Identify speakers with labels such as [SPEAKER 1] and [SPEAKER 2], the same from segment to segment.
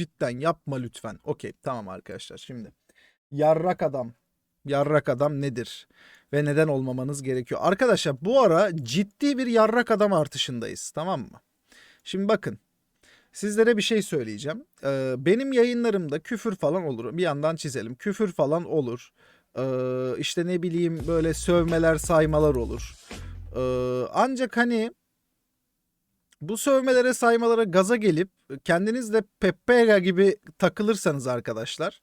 [SPEAKER 1] Cidden yapma lütfen. Okey tamam arkadaşlar şimdi. Yarrak adam. Yarrak adam nedir? Ve neden olmamanız gerekiyor? Arkadaşlar bu ara ciddi bir yarrak adam artışındayız. Tamam mı? Şimdi bakın. Sizlere bir şey söyleyeceğim. Ee, benim yayınlarımda küfür falan olur. Bir yandan çizelim. Küfür falan olur. Ee, işte ne bileyim böyle sövmeler saymalar olur. Ee, ancak hani bu sövmelere saymalara gaza gelip kendiniz de Peppega gibi takılırsanız arkadaşlar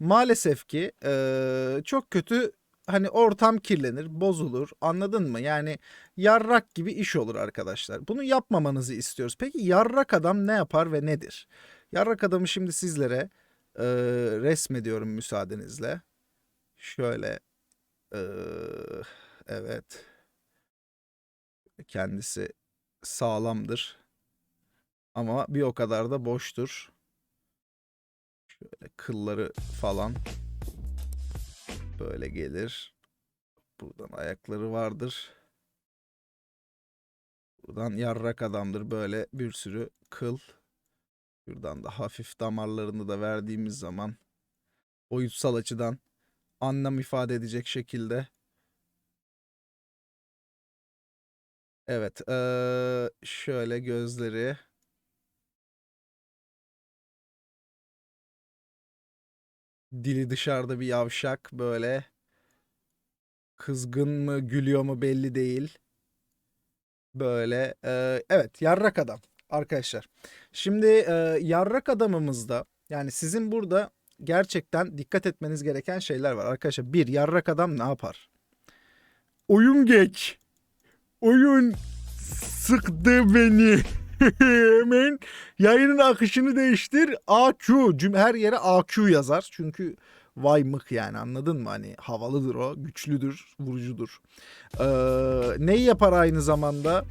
[SPEAKER 1] maalesef ki eee, çok kötü hani ortam kirlenir, bozulur. Anladın mı? Yani yarrak gibi iş olur arkadaşlar. Bunu yapmamanızı istiyoruz. Peki yarrak adam ne yapar ve nedir? Yarrak adamı şimdi sizlere eee resmediyorum müsaadenizle. Şöyle eee, evet. Kendisi sağlamdır. Ama bir o kadar da boştur. Şöyle kılları falan böyle gelir. Buradan ayakları vardır. Buradan yarrak adamdır böyle bir sürü kıl. Şuradan da hafif damarlarını da verdiğimiz zaman boyutsal açıdan anlam ifade edecek şekilde Evet, şöyle gözleri. Dili dışarıda bir yavşak böyle. Kızgın mı gülüyor mu belli değil. Böyle evet yarrak adam arkadaşlar. Şimdi eee, yarrak adamımızda yani sizin burada gerçekten dikkat etmeniz gereken şeyler var. Arkadaşlar bir yarrak adam ne yapar? Oyun geç. Oyun sıktı beni. Hemen yayının akışını değiştir. AQ. Cüm her yere AQ yazar. Çünkü vay mık yani anladın mı? Hani havalıdır o. Güçlüdür. Vurucudur. Ee, neyi yapar aynı zamanda?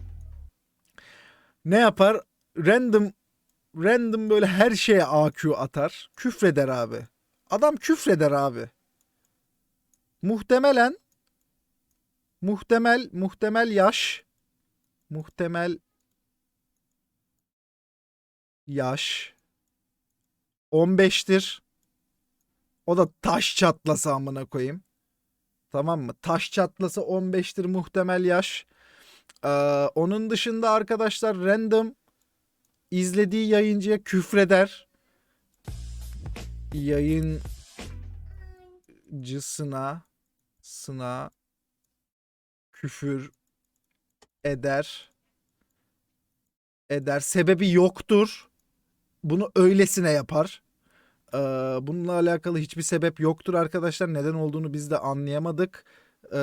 [SPEAKER 1] Ne yapar? Random random böyle her şeye AQ atar. Küfreder abi. Adam küfreder abi. Muhtemelen muhtemel muhtemel yaş muhtemel yaş 15'tir. O da taş çatlasa amına koyayım. Tamam mı? Taş çatlasa 15'tir muhtemel yaş. Ee, onun dışında arkadaşlar random izlediği yayıncıya küfreder. Yayıncısına sına küfür eder. Eder. Sebebi yoktur. Bunu öylesine yapar. Ee, bununla alakalı hiçbir sebep yoktur arkadaşlar. Neden olduğunu biz de anlayamadık. Ee,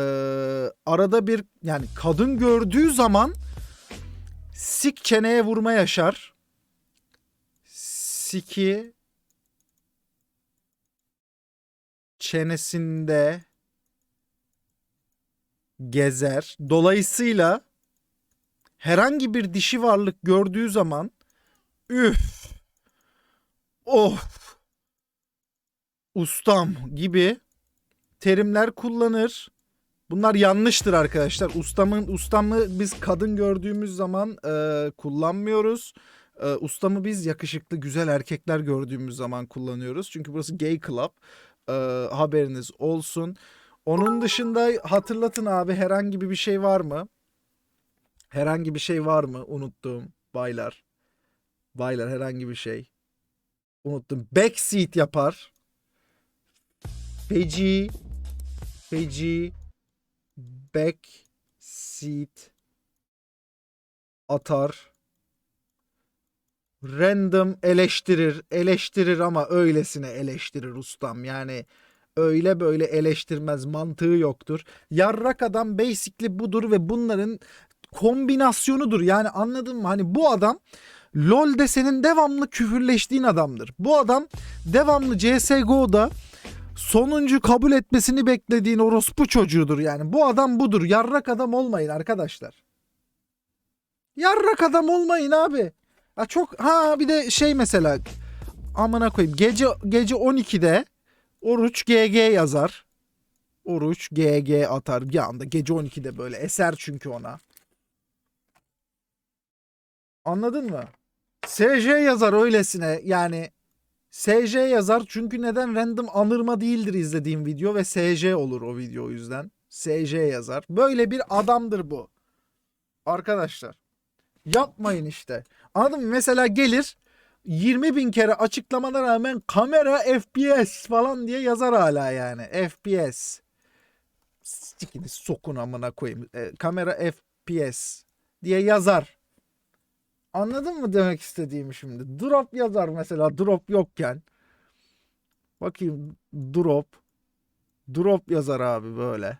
[SPEAKER 1] arada bir yani kadın gördüğü zaman sik çeneye vurma yaşar. Siki çenesinde gezer. Dolayısıyla herhangi bir dişi varlık gördüğü zaman üf of ustam gibi terimler kullanır. Bunlar yanlıştır arkadaşlar. Ustamın ustamı biz kadın gördüğümüz zaman e, kullanmıyoruz. E, ustamı biz yakışıklı güzel erkekler gördüğümüz zaman kullanıyoruz. Çünkü burası gay club. E, haberiniz olsun. Onun dışında hatırlatın abi herhangi bir şey var mı? Herhangi bir şey var mı? Unuttuğum baylar. Baylar herhangi bir şey. Unuttum. Backseat yapar. Feci. Feci. Backseat atar. Random eleştirir. Eleştirir ama öylesine eleştirir ustam. Yani öyle böyle eleştirmez mantığı yoktur. Yarrak adam basically budur ve bunların kombinasyonudur. Yani anladın mı? Hani bu adam LoL'de senin devamlı küfürleştiğin adamdır. Bu adam devamlı CSGO'da sonuncu kabul etmesini beklediğin orospu çocuğudur yani. Bu adam budur. Yarrak adam olmayın arkadaşlar. Yarrak adam olmayın abi. Ha çok ha bir de şey mesela amına koyayım gece gece 12'de Oruç GG yazar. Oruç GG atar bir anda gece 12'de böyle eser çünkü ona. Anladın mı? SJ yazar öylesine yani SJ yazar çünkü neden random anırma değildir izlediğim video ve SJ olur o video o yüzden. SJ yazar. Böyle bir adamdır bu. Arkadaşlar. Yapmayın işte. Anladın mı? Mesela gelir 20 bin kere açıklamana rağmen kamera FPS falan diye yazar hala yani. FPS. Sikini sokun amına koyayım. E, kamera FPS diye yazar. Anladın mı demek istediğimi şimdi? Drop yazar mesela drop yokken. Bakayım drop. Drop yazar abi böyle.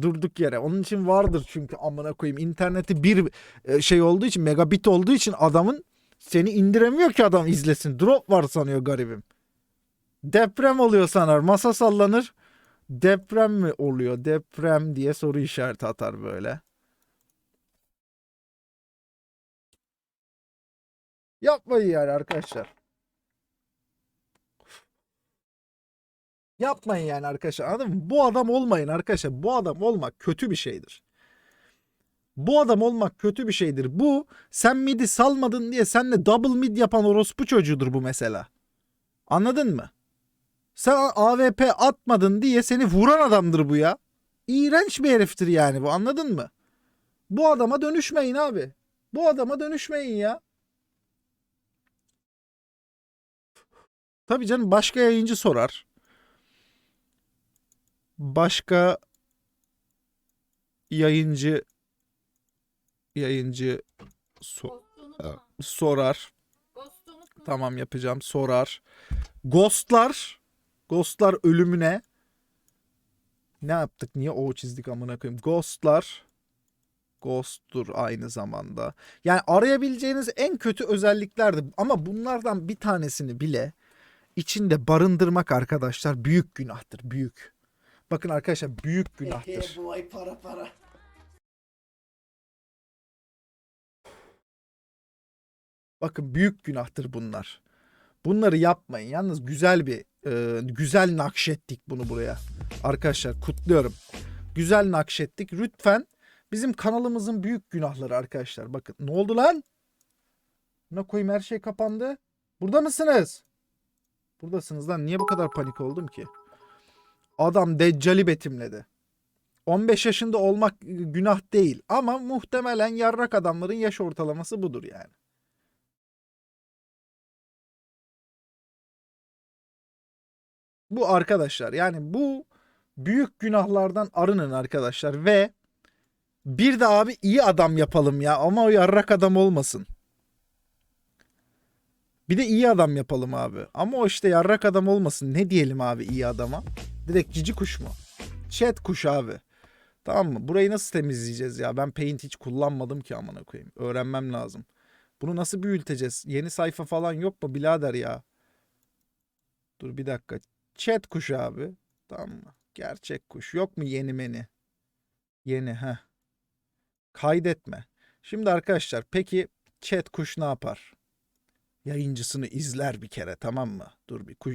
[SPEAKER 1] Durduk yere. Onun için vardır çünkü amına koyayım. İnterneti bir e, şey olduğu için megabit olduğu için adamın seni indiremiyor ki adam izlesin. Drop var sanıyor garibim. Deprem oluyor sanar. Masa sallanır. Deprem mi oluyor? Deprem diye soru işareti atar böyle. Yapmayın yani arkadaşlar. Yapmayın yani arkadaşlar. Anladın mı? Bu adam olmayın arkadaşlar. Bu adam olmak kötü bir şeydir. Bu adam olmak kötü bir şeydir. Bu sen midi salmadın diye senle double mid yapan orospu çocuğudur bu mesela. Anladın mı? Sen AWP atmadın diye seni vuran adamdır bu ya. İğrenç bir heriftir yani bu anladın mı? Bu adama dönüşmeyin abi. Bu adama dönüşmeyin ya. Tabii canım başka yayıncı sorar. Başka yayıncı yayıncı so-
[SPEAKER 2] unutma.
[SPEAKER 1] sorar. Tamam yapacağım sorar. Ghostlar. Ghostlar ölümüne. Ne yaptık? Niye o çizdik amına koyayım? Ghostlar. Ghost'tur aynı zamanda. Yani arayabileceğiniz en kötü özelliklerdi. Ama bunlardan bir tanesini bile içinde barındırmak arkadaşlar büyük günahtır. Büyük. Bakın arkadaşlar büyük günahtır.
[SPEAKER 3] bu ay para para.
[SPEAKER 1] Bakın büyük günahtır bunlar. Bunları yapmayın. Yalnız güzel bir e, güzel nakşettik bunu buraya. Arkadaşlar kutluyorum. Güzel nakşettik. Lütfen bizim kanalımızın büyük günahları arkadaşlar. Bakın ne oldu lan? Ne koyayım her şey kapandı. Burada mısınız? Buradasınız lan. Niye bu kadar panik oldum ki? Adam Deccali betimledi. 15 yaşında olmak e, günah değil ama muhtemelen yarrak adamların yaş ortalaması budur yani. Bu arkadaşlar yani bu büyük günahlardan arının arkadaşlar ve bir de abi iyi adam yapalım ya ama o yarrak adam olmasın. Bir de iyi adam yapalım abi. Ama o işte yarrak adam olmasın. Ne diyelim abi iyi adama? Direkt cici kuş mu? Chat kuş abi. Tamam mı? Burayı nasıl temizleyeceğiz ya? Ben Paint hiç kullanmadım ki amına koyayım. Öğrenmem lazım. Bunu nasıl büyüteceğiz? Yeni sayfa falan yok mu birader ya? Dur bir dakika. Chat kuş abi. Tamam mı? Gerçek kuş. Yok mu yeni meni? Yeni ha. Kaydetme. Şimdi arkadaşlar peki chat kuş ne yapar? Yayıncısını izler bir kere tamam mı? Dur bir kuş